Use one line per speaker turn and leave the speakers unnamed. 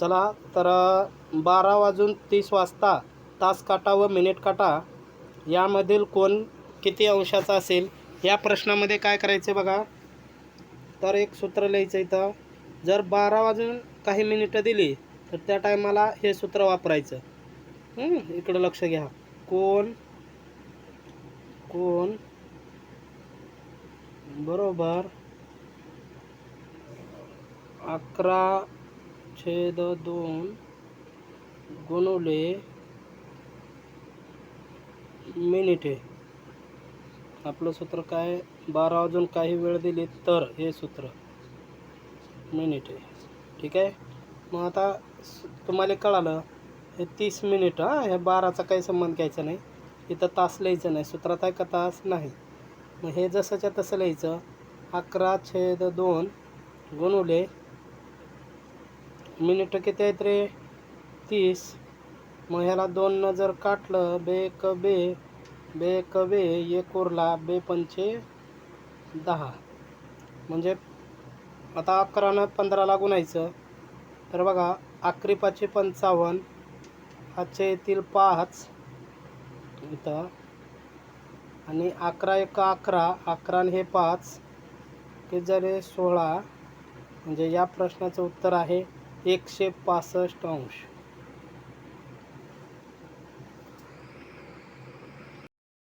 चला तर बारा वाजून तीस वाजता तास काटा व मिनिट काटा यामधील कोण किती अंशाचा असेल या प्रश्नामध्ये काय करायचं बघा. तर एक सूत्र लिहायचं इथं. जर बारा वाजून काही मिनिटं दिली तर त्या टायमाला हे सूत्र वापरायचं. इकडं लक्ष घ्या. कोण? कोण? बरोबर. अकरा छेद दोन गुणुले मिनिटे आपलं सूत्र काय? बारा वाजून काही वेळ दिली तर हे सूत्र मिनिटे. ठीक आहे? मग आता तुम्हाला कळालं हे तीस मिनिट हां हे बाराचा काही संबंध घ्यायचा नाही. इथं तास लिहायचं नाही. सूत्रात आहे का तास? नाही. मग हे जसंच्या तसं लिहायचं. अकरा छेद दोन गुणुले मिनिट किती आहेत रे? तीस. मग ह्याला दोननं जर काटलं बे क बे बे क बे एक उरला बे पंचे दहा. म्हणजे आता अकरानं पंधराला गुणायचं तर बघा अकरी पाचशे पंचावन्न हातचे येतील पाच. इथं. आणि अकरा एक अकरा अकरा हे पाच. की जरे सोळा. म्हणजे या प्रश्नाचं उत्तर आहे. एकशे पासष्ट अंश.